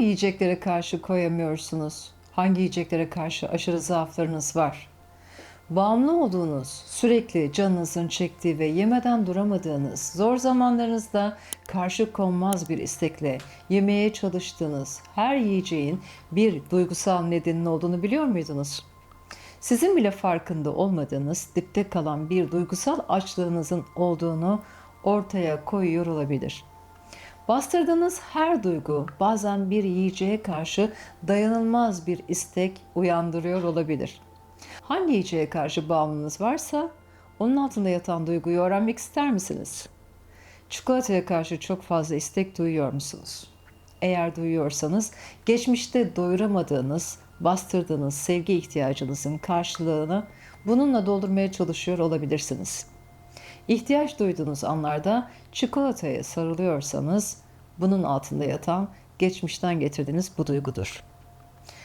yiyeceklere karşı koyamıyorsunuz? Hangi yiyeceklere karşı aşırı zaaflarınız var? Bağımlı olduğunuz, sürekli canınızın çektiği ve yemeden duramadığınız, zor zamanlarınızda karşı konmaz bir istekle yemeye çalıştığınız her yiyeceğin bir duygusal nedenin olduğunu biliyor muydunuz? Sizin bile farkında olmadığınız dipte kalan bir duygusal açlığınızın olduğunu ortaya koyuyor olabilir. Bastırdığınız her duygu bazen bir yiyeceğe karşı dayanılmaz bir istek uyandırıyor olabilir. Hangi yiyeceğe karşı bağımlılığınız varsa onun altında yatan duyguyu öğrenmek ister misiniz? Çikolataya karşı çok fazla istek duyuyor musunuz? Eğer duyuyorsanız geçmişte doyuramadığınız, bastırdığınız sevgi ihtiyacınızın karşılığını bununla doldurmaya çalışıyor olabilirsiniz. İhtiyaç duyduğunuz anlarda çikolataya sarılıyorsanız bunun altında yatan geçmişten getirdiğiniz bu duygudur.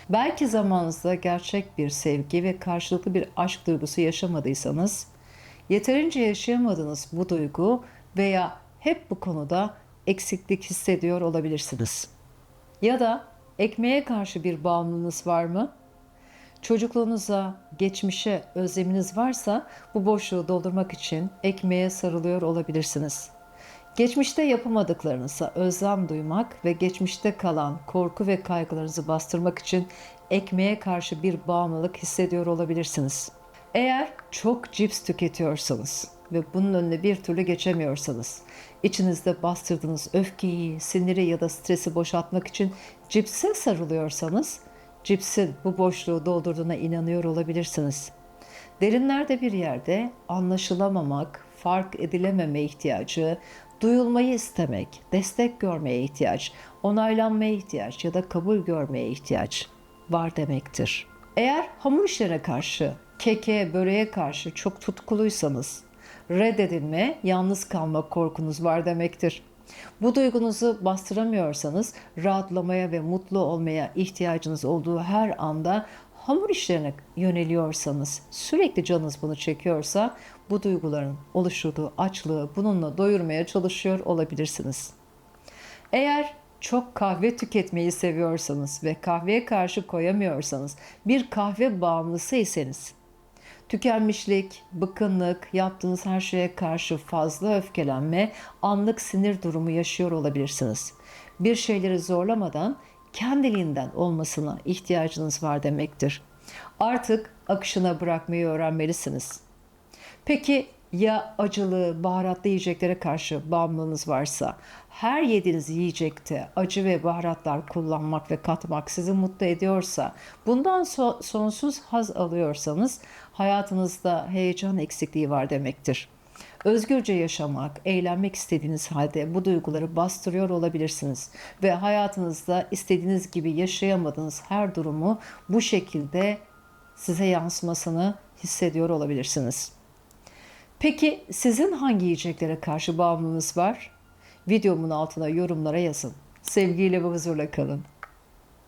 Belki zamanınızda gerçek bir sevgi ve karşılıklı bir aşk duygusu yaşamadıysanız, yeterince yaşayamadığınız bu duygu veya hep bu konuda eksiklik hissediyor olabilirsiniz. Ya da ekmeğe karşı bir bağımlılığınız var mı? Çocukluğunuza, geçmişe özleminiz varsa bu boşluğu doldurmak için ekmeğe sarılıyor olabilirsiniz. Geçmişte yapamadıklarınıza özlem duymak ve geçmişte kalan korku ve kaygılarınızı bastırmak için ekmeğe karşı bir bağımlılık hissediyor olabilirsiniz. Eğer çok cips tüketiyorsanız ve bunun önüne bir türlü geçemiyorsanız, içinizde bastırdığınız öfkeyi, siniri ya da stresi boşaltmak için cipse sarılıyorsanız, cipsin bu boşluğu doldurduğuna inanıyor olabilirsiniz. Derinlerde bir yerde anlaşılamamak, fark edilememe ihtiyacı, duyulmayı istemek, destek görmeye ihtiyaç, onaylanmaya ihtiyaç ya da kabul görmeye ihtiyaç var demektir. Eğer hamur işlerine karşı, keke, böreğe karşı çok tutkuluysanız, reddedilme, yalnız kalma korkunuz var demektir. Bu duygunuzu bastıramıyorsanız rahatlamaya ve mutlu olmaya ihtiyacınız olduğu her anda hamur işlerine yöneliyorsanız, sürekli canınız bunu çekiyorsa bu duyguların oluşturduğu açlığı bununla doyurmaya çalışıyor olabilirsiniz. Eğer çok kahve tüketmeyi seviyorsanız ve kahveye karşı koyamıyorsanız, bir kahve bağımlısıysanız, tükenmişlik, bıkkınlık, yaptığınız her şeye karşı fazla öfkelenme, anlık sinir durumu yaşıyor olabilirsiniz. Bir şeyleri zorlamadan kendiliğinden olmasına ihtiyacınız var demektir. Artık akışına bırakmayı öğrenmelisiniz. Peki ya acılı, baharatlı yiyeceklere karşı bağımlılığınız varsa, her yediğiniz yiyecekte acı ve baharatlar kullanmak ve katmak sizi mutlu ediyorsa, bundan so- sonsuz haz alıyorsanız hayatınızda heyecan eksikliği var demektir. Özgürce yaşamak, eğlenmek istediğiniz halde bu duyguları bastırıyor olabilirsiniz ve hayatınızda istediğiniz gibi yaşayamadığınız her durumu bu şekilde size yansımasını hissediyor olabilirsiniz. Peki sizin hangi yiyeceklere karşı bağımlılığınız var? Videomun altına yorumlara yazın. Sevgiyle ve huzurla kalın.